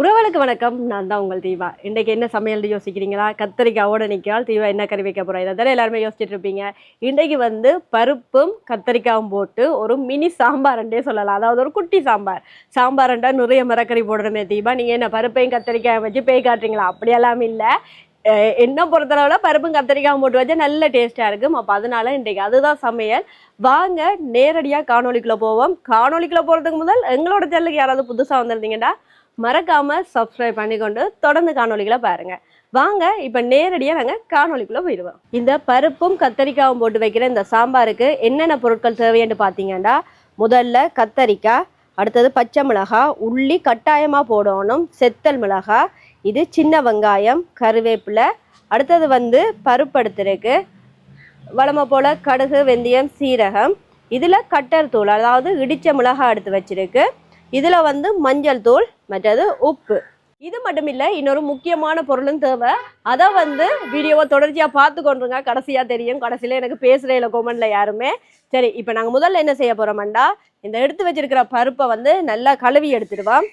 உறவுகளுக்கு வணக்கம். நான் தான் உங்கள் தீபா. இன்றைக்கு என்ன சமையல் யோசிக்கிறீங்களா? கத்தரிக்காவோட நிற்கிறாள். தீபா என்ன கறி வைக்க போகிறோம் இதை தானே எல்லாருமே யோசிச்சுட்டு இருப்பீங்க. இன்றைக்கு வந்து பருப்பும் கத்தரிக்காவும் போட்டு ஒரு மினி சாம்பார்ண்டே சொல்லலாம். அதாவது ஒரு குட்டி சாம்பார். சாம்பார்ண்டா நிறைய மரக்கறி போடுறமே தீபா. நீங்கள் என்ன பருப்பையும் கத்தரிக்காயும் வச்சு பேய் காட்டுறீங்களா? அப்படியெல்லாம் இல்லை. என்ன பொறுத்தளவில் பருப்பும் கத்தரிக்காயும் போட்டு வச்சா நல்ல டேஸ்ட்டாக இருக்கும். அப்போ அதனால இன்றைக்கு அதுதான் சமையல். வாங்க நேரடியாக காணொலிக்குள்ளே போவோம். காணொலிக்குள்ளே போகிறதுக்கு முதல் எங்களோட சேனலுக்கு யாராவது புதுசாக வந்திருந்தீங்கன்னா மறக்காம சப்ஸ்கிரைப் பண்ணிக்கொண்டு தொடர்ந்து காணொலிகளை பாருங்க. வாங்க இப்போ நேரடியாக நாங்கள் காணொலிக்குள்ளே போயிடுவோம். இந்த பருப்பும் கத்தரிக்காவும் போட்டு வைக்கிற இந்த சாம்பாருக்கு என்னென்ன பொருட்கள் தேவைன்னு பார்த்தீங்கன்னா முதல்ல கத்தரிக்காய் அடுத்தது பச்சை மிளகாய் உள்ளி கட்டாயமாக போடணும் செத்தல் மிளகாய் இது சின்ன வெங்காயம் கருவேப்பிலை அடுத்தது வந்து பருப்பு எடுத்துருக்கு வளமை போல் கடுகு வெந்தயம் சீரகம் இதில் கட்டர் தூள் அதாவது இடித்த மிளகாய் எடுத்து வச்சுருக்கு. இதில் வந்து மஞ்சள் தூள் மற்றது உப்பு. இது மட்டும் இல்லை இன்னொரு முக்கியமான பொருளும் தேவை. அதை வந்து வீடியோவை தொடர்ச்சியாக பார்த்து கொண்டுருங்க. கடைசியாக தெரியும். கடைசியில் எனக்கு பேசுகிறேன் கொமெண்ட்ல யாருமே. சரி இப்போ நாங்கள் முதல்ல என்ன செய்ய போகிறோம்டா இந்த எடுத்து வச்சிருக்கிற பருப்பை வந்து நல்லா கழுவி எடுத்துடுவோம்.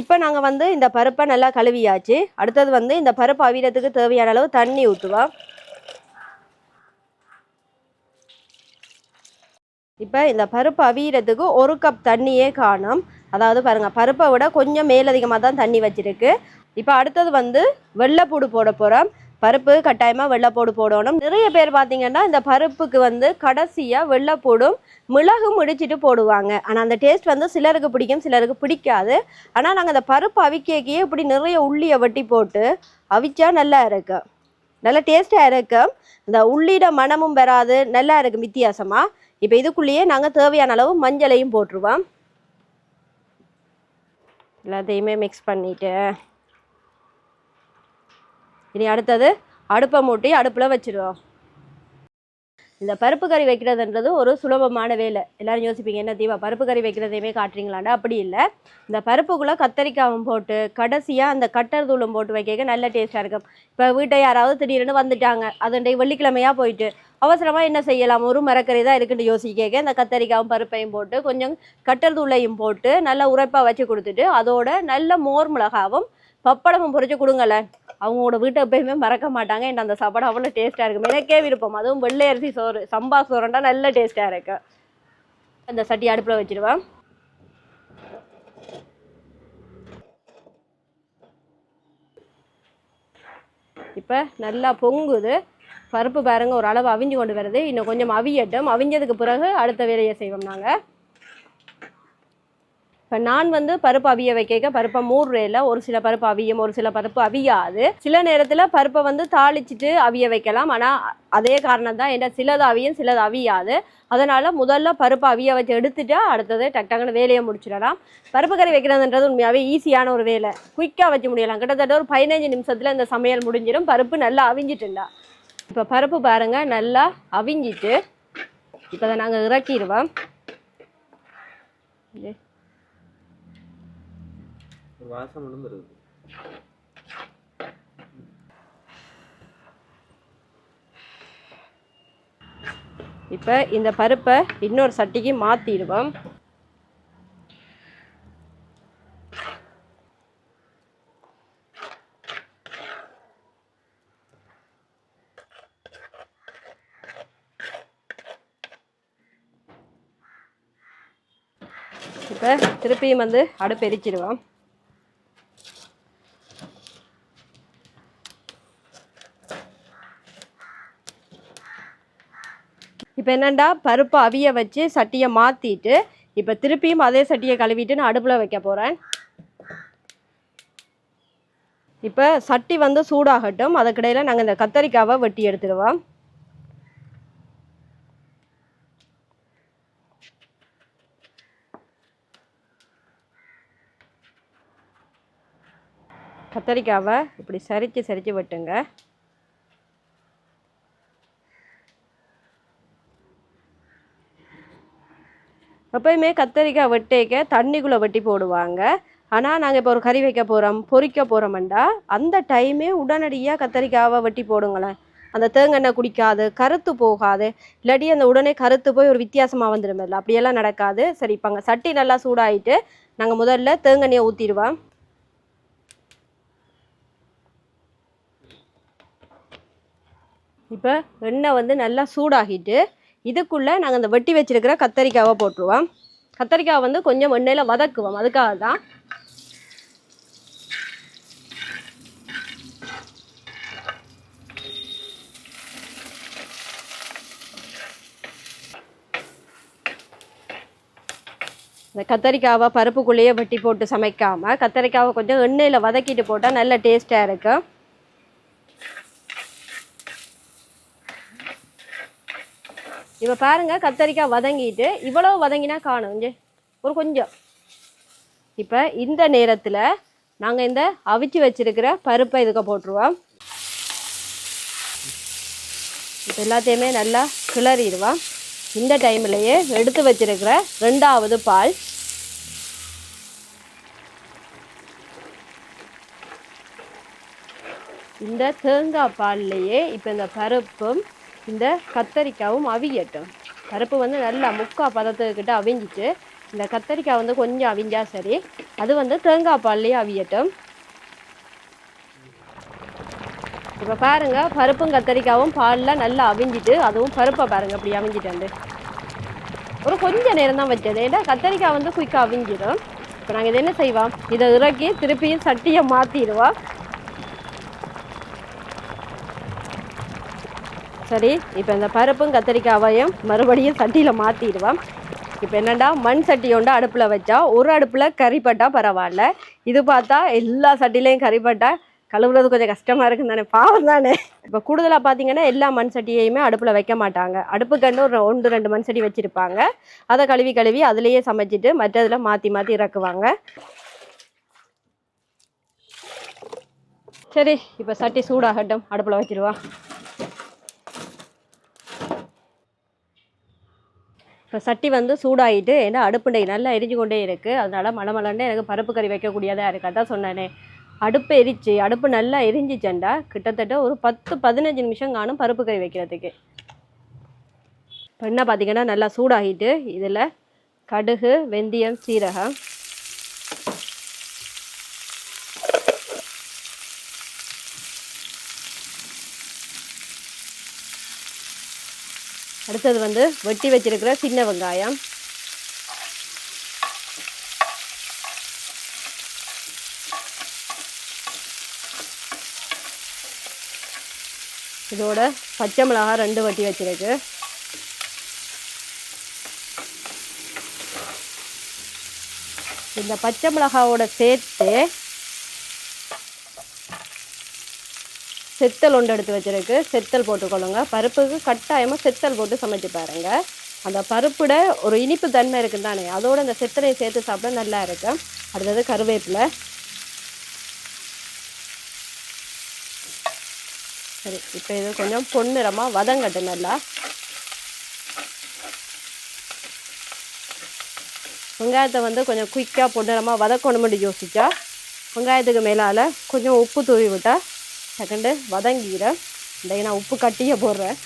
இப்போ நாங்கள் வந்து இந்த பருப்பை நல்லா கழுவியாச்சு. அடுத்தது வந்து இந்த பருப்பு அவியறதுக்கு தேவையான அளவு தண்ணி ஊற்றுவோம் இப்போ இந்த பருப்பு அவியறதுக்கு ஒரு கப் தண்ணியே காணும். அதாவது பாருங்கள் பருப்பை விட கொஞ்சம் மேலதிகமாக தான் தண்ணி வச்சுருக்கு. இப்போ அடுத்தது வந்து வெள்ளைப்பூடு போட போகிறோம் பருப்பு கட்டாயமாக வெள்ளைப்பூடு போடணும். நிறைய பேர் பார்த்தீங்கன்னா இந்த பருப்புக்கு வந்து கடைசியாக வெள்ளைப்பூடும் மிளகும் இடிச்சிட்டு போடுவாங்க. ஆனால் அந்த டேஸ்ட் வந்து சிலருக்கு பிடிக்கும் சிலருக்கு பிடிக்காது. ஆனால் நாங்கள் அந்த பருப்பு அவிக்கேக்கையே இப்படி நிறைய உள்ளியை வெட்டி போட்டு அவிச்சா நல்லா இருக்கும் நல்லா டேஸ்ட்டாக இருக்கும் இந்த உள்ளிட மணமும் வராது நல்லா இருக்கும் வித்தியாசமாக இப்போ இதுக்குள்ளேயே நாங்கள் தேவையான அளவு மஞ்சளையும் போட்டுருவோம். எல்லாத்தையுமே மிக்ஸ் பண்ணிவிட்டு இனி அடுத்தது அடுப்பை மூட்டி அடுப்பில் வச்சிருவோம். இந்த பருப்பு கறி வைக்கிறதுன்றது ஒரு சுலபமான வேலை. எல்லோரும் யோசிப்பீங்க என்ன தீபா பருப்பு கறி வைக்கிறதையுமே காட்டுறீங்களாண்டா? அப்படி இல்லை. இந்த பருப்புக்குள்ளே கத்தரிக்காவும் போட்டு கடைசியாக அந்த கட்டர் தூளும் போட்டு வைக்க நல்ல டேஸ்ட்டாக இருக்கும். இப்போ வீட்டை யாராவது திடீர்னு வந்துட்டாங்க. அதுண்டை வெள்ளிக்கிழமையாக போயிட்டு அவசரமாக என்ன செய்யலாம்? ஒரு மரக்கறி தான் இருக்குன்னு யோசிக்க இந்த கத்தரிக்காவும் பருப்பையும் போட்டு கொஞ்சம் கட்டர் தூளையும் போட்டு நல்லா உரைப்பாக வச்சு கொடுத்துட்டு அதோட நல்ல மோர் மிளகாவும் பப்படமும் பொறிச்சு கொடுங்களேன் அவங்களோட வீட்டை எப்பயுமே மறக்க மாட்டாங்க. என்ன அந்த சாப்பாடு அவ்வளோ டேஸ்ட்டாக இருக்கும். எனக்கே விருப்பம். அதுவும் வெள்ளை அரிசி சோறு. சம்பா சோறுண்டா நல்ல டேஸ்ட்டாக இருக்கு. அந்த சட்டி அடுப்பில் வச்சிடுவேன் இப்போ நல்லா பொங்குது. பருப்பு பாருங்கள் ஒரு அளவு அவிஞ்சு கொண்டு வருது. இன்னும் கொஞ்சம் அவியட்டும். அவிஞ்சதுக்கு பிறகு அடுத்த வேலையை செய்வோம் நாங்கள் இப்போ நான் வந்து பருப்பு அவிய வைக்க பருப்பை மூடுறேல ஒரு சில பருப்பு அவியும் ஒரு சில பருப்பு அவியாது. சில நேரத்தில் பருப்பை வந்து தாளிச்சிட்டு அவிய வைக்கலாம். ஆனால் அதே காரணம் தான் என்ன சிலது அவியும் சிலது அவியாது. அதனால் முதல்ல பருப்பு அவிய வச்சு எடுத்துட்டா அடுத்தது டக் டக்குன்னு வேலையை முடிச்சிடலாம். பருப்பு கறி வைக்கிறதுன்றது உண்மையாகவே ஈஸியான ஒரு வேலை. குயிக்காக வச்சு முடியலாம். கிட்டத்தட்ட ஒரு பதினஞ்சு நிமிஷத்தில் இந்த சமையல் முடிஞ்சிடும். பருப்பு நல்லா அவிஞ்சிட்டுண்டா. இப்போ பருப்பு பாருங்க நல்லா அவிஞ்சிட்டு இப்போ அதை நாங்கள் இறக்கிடுவோம். வாசம் மட்டும் வருது இப்போ இந்த பருப்பை இன்னொரு சட்டிக்கு மாற்றிடுவோம் இப்போ திருப்பியும் வந்து அடுப்பு எரிச்சிடுவோம். இப்போ பருப்பு அவிய வச்சு சட்டியை மாற்றிட்டு இப்போ திருப்பியும் அதே சட்டியை கழுவிட்டு நான் அடுப்பில் வைக்க போகிறேன் இப்போ சட்டி வந்து சூடாகட்டும். அதுக்கிடையில் நாங்கள் இந்த கத்தரிக்காவை வெட்டி எடுத்துடுவோம். கத்தரிக்காவை இப்படி சரித்து சரித்து வெட்டுங்க. எப்பயுமே கத்தரிக்காய் வெட்டேக்க தண்ணிக்குள்ளே வெட்டி போடுவாங்க. ஆனால் நாங்கள் இப்போ ஒரு கறி வைக்க போகிறோம் பொரிக்க போகிறோம்டா அந்த டைமே உடனடியாக கத்தரிக்காவை வெட்டி போடுங்களேன். அந்த தேங்காய் குடிக்காது கருத்து போகாது. இல்லாட்டி அந்த உடனே கருத்து போய் ஒரு வித்தியாசமாக வந்துடுமில்ல அப்படியெல்லாம் நடக்காது. சரி இப்போ அங்கே சட்டி நல்லா சூடாகிட்டு நாங்கள் முதல்ல தேங்காயை ஊற்றிடுவோம் இப்போ எண்ணெய் வந்து நல்லா சூடாகிட்டு இதுக்குள்ளே நாங்கள் அந்த வெட்டி வச்சுருக்கிற கத்தரிக்காவை போட்டுருவோம். கத்தரிக்காய் வந்து கொஞ்சம் எண்ணெயில் வதக்குவோம். அதுக்காக தான் இந்த கத்தரிக்காவை பருப்புக்குள்ளேயே வெட்டி போட்டு சமைக்காமல் கத்தரிக்காவை கொஞ்சம் எண்ணெயில் வதக்கிட்டு போட்டால் நல்ல டேஸ்ட்டாக இருக்கும் இப்போ பாருங்க கத்தரிக்காய் வதங்கிட்டு இவ்வளவு வதங்கினா காணும் இங்கே. ஒரு கொஞ்சம். இப்போ இந்த நேரத்தில் நாங்கள் இந்த அவிச்சு வச்சிருக்கிற பருப்பை இதுக்கு போட்டுருவோம். இப்போ எல்லாத்தையுமே நல்லா கிளறிடுவோம். இந்த டைம்லையே எடுத்து வச்சிருக்கிற ரெண்டாவது பால். இந்த தேங்காய் பால்லையே இப்போ இந்த பருப்பும் இந்த கத்தரிக்காவும் அவியட்டும். பருப்பு வந்து நல்லா முக்கா பதத்துக்கிட்ட அவிஞ்சிட்டு இந்த கத்தரிக்காய் வந்து கொஞ்சம் அவிஞ்சா சரி. அது வந்து தேங்காய் பால்லையே அவியட்டும். இப்போ பாருங்க பருப்பும் கத்தரிக்காவும் பாலில் நல்லா அவிஞ்சிட்டு அதுவும் பருப்பை பாருங்க அப்படி அவிஞ்சிட்டு வந்து. ஒரு கொஞ்ச நேரம் தான் வச்சது. ஏன்னா கத்தரிக்காய் வந்து குயிக்காக அவிஞ்சிடும். இப்போ நாங்கள் இதை என்ன செய்வோம்? இதை இறக்கி திருப்பியும் சட்டியை மாற்றிடுவோம் சரி இப்போ இந்த பருப்பும் கத்திரிக்காவையும் மறுபடியும் சட்டியில் மாற்றிடுவோம் இப்போ என்னடா மண் சட்டி ஒன்று அடுப்பில் வச்சா ஒரு அடுப்பில் கறிப்பட்டா பரவாயில்ல. இது பார்த்தா எல்லா சட்டிலையும் கறிப்பட்டா கழுவுறது கொஞ்சம் கஷ்டமாக இருக்குன்னு தானே பாவம் தானே. இப்போ கூடுதலாக பார்த்தீங்கன்னா எல்லா மண் சட்டியையுமே அடுப்பில் வைக்க மாட்டாங்க. அடுப்புக்கண்டு ஒரு ஒன்று ரெண்டு மண் சட்டி வச்சுருப்பாங்க. அதை கழுவி கழுவி அதுலேயே சமைச்சிட்டு மற்றதில் மாற்றி மாற்றி இறக்குவாங்க. சரி இப்போ சட்டி சூடாகட்டும் அடுப்பில் வச்சிருவா சட்டி வந்து சூடாகிட்டு ஏன்னா அடுப்புண்டை நல்லா எரிஞ்சு கொண்டே இருக்குது அதனால் மலமலன்னு எனக்கு பருப்பு கறி வைக்கக்கூடியதாக இருக்குது அதான் சொன்னேனே. அடுப்பு எரிச்சு அடுப்பு நல்லா எரிஞ்சிச்சண்டா கிட்டத்தட்ட ஒரு பத்து பதினஞ்சு நிமிஷம் காணும் பருப்பு கறி வைக்கிறதுக்கு. இப்போ என்ன பார்த்தீங்கன்னா நல்லா சூடாகிட்டு இதில் கடுகு வெந்தயம் சீரகம் அடுத்தது வந்து வெட்டி வச்சிருக்கிற சின்ன வெங்காயம். இதோட பச்சை மிளகாய் ரெண்டு வட்டி வச்சிருக்கு. இந்த பச்சை மிளகாவோட சேர்த்து செத்தல் ஒன்று எடுத்து வச்சிருக்கு. செத்தல் போட்டுக்கொள்ளுங்க. பருப்புக்கு கட்டாயமாக செத்தல் போட்டு சமைச்சு பாருங்க. அந்த பருப்போட ஒரு இனிப்பு தன்மை இருக்குது தானே. அதோட அந்த செத்தலையை சேர்த்து சாப்பிட நல்லா இருக்கும் அடுத்தது கருவேப்பிலை. சரி இப்போ இது கொஞ்சம் பொன்னிறமாக வதங்கட்டு நல்லா. வெங்காயத்தை வந்து கொஞ்சம் குயிக்காக பொன்னிறமாக வதக்கணும்னு யோசிச்சா வெங்காயத்துக்கு மேலால் கொஞ்சம் உப்பு தூவி விட்டால் செகண்டு வதங்கீரை. இந்த நான் உப்பு கட்டியே போடுறேன்.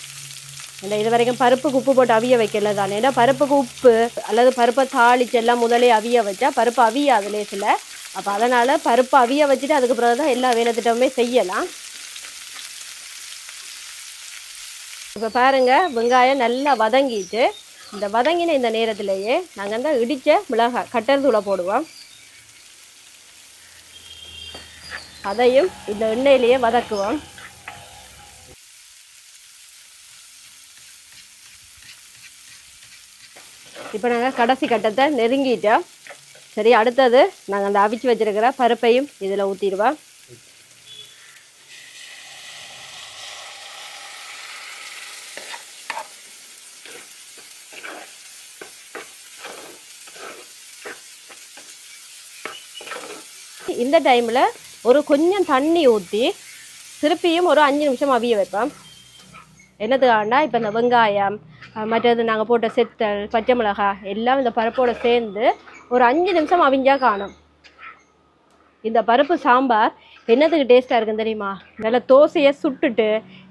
இந்த இது வரைக்கும் பருப்புக்கு உப்பு போட்டு அவிய வைக்கல தானே. ஏன்னா பருப்புக்கு உப்பு அல்லது பருப்பை தாளிச்சு எல்லாம் முதலே அவிய வச்சா பருப்பு அவியாது லேசில். அப்போ அதனால் பருப்பு அவிய வச்சுட்டு அதுக்கு பிறகு தான் எல்லா வேலை திட்டமுமே செய்யலாம். இப்போ பாருங்கள் வெங்காயம் நல்லா வதங்கிட்டு இந்த வதங்கின இந்த நேரத்திலேயே நாங்கள் தான் இடித்த மிளகாய் கட்டர் தூளை போடுவோம். அதையும் இந்த எண்ணெயிலேயே வதக்குவோம். இப்போ நாங்கள் கடைசி கட்டத்தை நெருங்கிட்டோம். சரி அடுத்தது நாங்கள் அந்த அவிச்சு வச்சிருக்கிற பருப்பையும் இதில் ஊற்றிடுவோம். இந்த டைமில் ஒரு கொஞ்சம் தண்ணி ஊற்றி திருப்பியும் ஒரு அஞ்சு நிமிஷம் அவிய வைப்பேன் என்னதுக்காண்டா இப்போ இந்த வெங்காயம் மற்றது நாங்கள் போட்ட செத்தல் பச்சை மிளகாய் எல்லாம் இந்த பருப்போடு சேர்ந்து ஒரு அஞ்சு நிமிஷம் அவிஞ்சா காணும். இந்த பருப்பு சாம்பார் என்னத்துக்கு டேஸ்ட்டாக இருக்குன்னு தெரியுமா? நல்ல தோசையை சுட்டுட்டு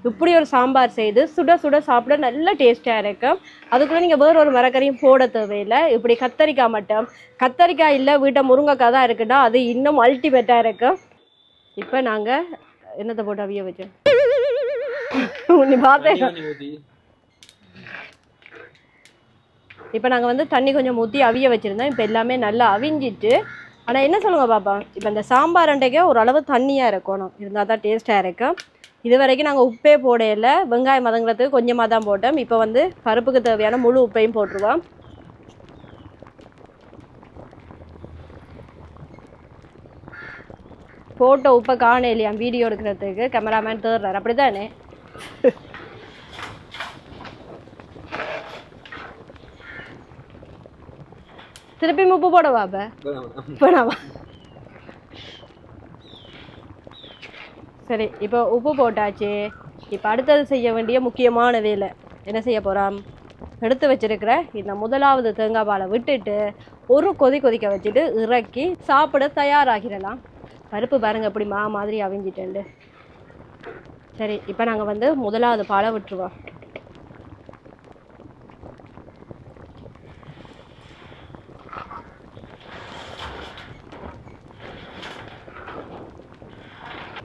இப்படி ஒரு சாம்பார் செய்து சுட சுட சாப்பிட நல்ல டேஸ்ட்டாக இருக்கும். அதுக்குள்ளே நீங்கள் வேறு ஒரு மரக்கறியும் போட தேவையில்லை. இப்படி கத்தரிக்காய் மட்டும். கத்தரிக்காய் இல்லை வீட்டை முருங்கைக்காய் தான் இருக்குன்னா அது இன்னும் அல்டிமேட்டாக இருக்கும். இப்போ நாங்கள் என்னத்தை போட்டு அவிய வச்சோம்? நீ பார்த்தேன் இப்போ நாங்கள் வந்து தண்ணி கொஞ்சம் ஊற்றி அவிய வச்சுருந்தோம். இப்போ எல்லாமே நல்லா அவிஞ்சிட்டு ஆனால் என்ன சொல்லுங்க பாப்பா? இப்போ இந்த சாம்பார் அண்டைக்கே ஓரளவு தண்ணியாக இருக்கணும். இருந்தால் தான் டேஸ்ட்டாக இருக்கும் இது வரைக்கும் நாங்கள் உப்பே போடையில வெங்காயம் மதங்கிறதுக்கு கொஞ்சமாக தான் போட்டோம். இப்போ வந்து பருப்புக்கு தேவையான முழு உப்பையும் போட்டுருவோம். ஃபோட்டோ இப்போ காண இல்லையா? வீடியோ எடுக்கிறதுக்கு கேமராமேன் தேடுறாரு. அப்படி தானே திருப்பி உப்பு போடவா அப்போ? வேணாமா சரி இப்போ உப்பு போட்டாச்சு. இப்போ அடுத்தது செய்ய வேண்டிய முக்கியமான வேலை. என்ன செய்ய போகிறோம் எடுத்து வச்சிருக்கிற இந்த முதலாவது தேங்காய் பாலை விட்டுட்டு ஒரு கொதி கொதிக்க வச்சுட்டு இறக்கி சாப்பிட தயாராகிடலாம். பருப்பு பாருங்க இப்படி மா மாதிரி அவிஞ்சிட்டேன்டு சரி இப்போ நாங்கள் வந்து முதலாவது பாலை விட்டுருவோம்.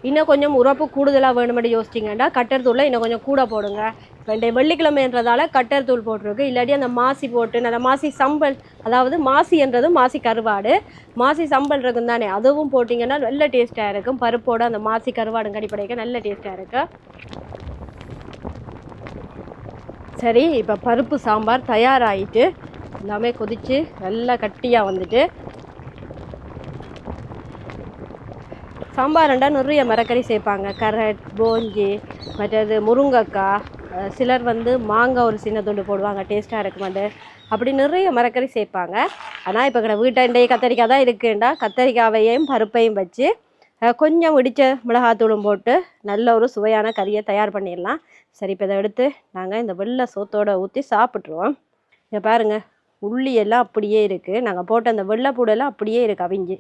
இன்னும் கொஞ்சம் உரப்பு கூடுதலாக வேணுமென்று யோசிச்சிங்கன்னா கட்டர் தூளில் இன்னும் கொஞ்சம் கூட போடுங்க. ரெண்டு வெள்ளிக்கிழமைன்றதால கட்டர் தூள் போட்டிருக்கு. இல்லாட்டி அந்த மாசி போட்டு நல்ல மாசி சம்பல் அதாவது மாசி என்றது மாசி கருவாடு. மாசி சம்பல் இருக்கும் தானே அதுவும் போட்டிங்கன்னா நல்ல டேஸ்ட்டாக இருக்கும். பருப்போடு அந்த மாசி கருவாடும் கடிப்படைக்க நல்ல டேஸ்ட்டாக இருக்கும் சரி இப்போ பருப்பு சாம்பார் தயாராகிட்டு எல்லாமே கொதித்து நல்லா கட்டியாக வந்துட்டு சாம்பார்ண்டா நிறைய மரக்கறி சேர்ப்பாங்க. கரட் போஞ்சி மற்றது முருங்கைக்காய் சிலர் வந்து மாங்காய் ஒரு சின்ன துண்டு போடுவாங்க டேஸ்ட்டாக இருக்குமாண்டு. அப்படி நிறைய மரக்கறி சேர்ப்பாங்க ஆனால் இப்போ கடை வீட்டாண்டே கத்தரிக்காய் தான் இருக்குண்டா. கத்தரிக்காவையும் பருப்பையும் வச்சு கொஞ்சம் இடித்த மிளகாத்தூளும் போட்டு நல்ல ஒரு சுவையான கறியை தயார் பண்ணிடலாம். சரி இப்போ இதை எடுத்து நாங்கள் இந்த வெள்ளை சோத்தோடு ஊற்றி சாப்பிட்ருவோம் இங்கே பாருங்கள் உள்ளி எல்லாம் அப்படியே இருக்குது நாங்கள் போட்ட அந்த வெள்ளைப்பூடெல்லாம் அப்படியே இருக்குது அவிஞ்சு.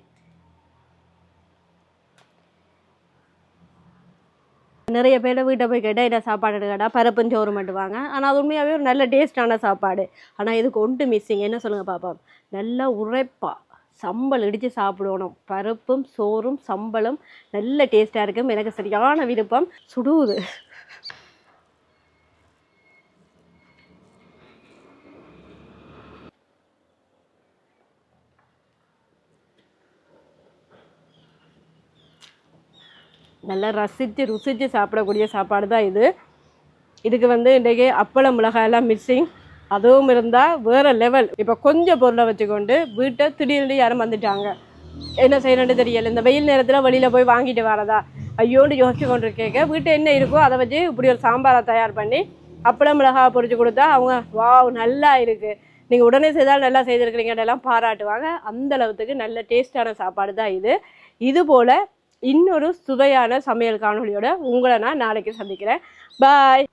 நிறைய பேர் வீட்டை போய் கேட்டால் என்ன சாப்பாடு எடுக்கடா பருப்பும் சோறு மட்டுவாங்க ஆனால் அது உண்மையாகவே ஒரு நல்ல டேஸ்டான சாப்பாடு. ஆனால் இதுக்கு ஒன்று மிஸ்ஸிங் என்ன சொல்லுங்கள் பாப்பா நல்லா உரைப்பா. சம்பல் இடித்து சாப்பிடணும். பருப்பும் சோறும் சம்பளும் நல்ல டேஸ்ட்டாக இருக்கும். எனக்கு சரியான விருப்பம். சுடுவுது நல்லா ரசித்து ருசித்து சாப்பிடக்கூடிய சாப்பாடு தான் இது. இதுக்கு வந்து இன்றைக்கி அப்பளம் மிளகாயெல்லாம் மிஸ்ஸிங் அதுவும் இருந்தால் வேறு லெவல் இப்போ கொஞ்சம் பொருளை வச்சுக்கொண்டு வீட்டை திடீர்னு யாரும் வந்துட்டாங்க. என்ன செய்யணும்னு தெரியல. இந்த வெயில் நேரத்தில் வெளியில் போய் வாங்கிட்டு வரதா? ஐயோன்னு யோசிச்சு கொண்டு கேட்க வீட்டை என்ன இருக்கோ அதை வச்சு இப்படி ஒரு சாம்பாரை தயார் பண்ணி அப்பளம் மிளகாய் பொறிச்சு கொடுத்தா அவங்க வாவ் நல்லா இருக்குது நீங்கள் உடனே செய்தால் நல்லா செய்திருக்கிறீங்கன்னு எல்லாம் பாராட்டுவாங்க. அந்த அளவுக்கு நல்ல டேஸ்டான சாப்பாடு தான் இது. இது போல் இன்னொரு சுவையான சமையல் காணொலியோட உங்களை நான் நாளைக்கு சந்திக்கிறேன். பாய்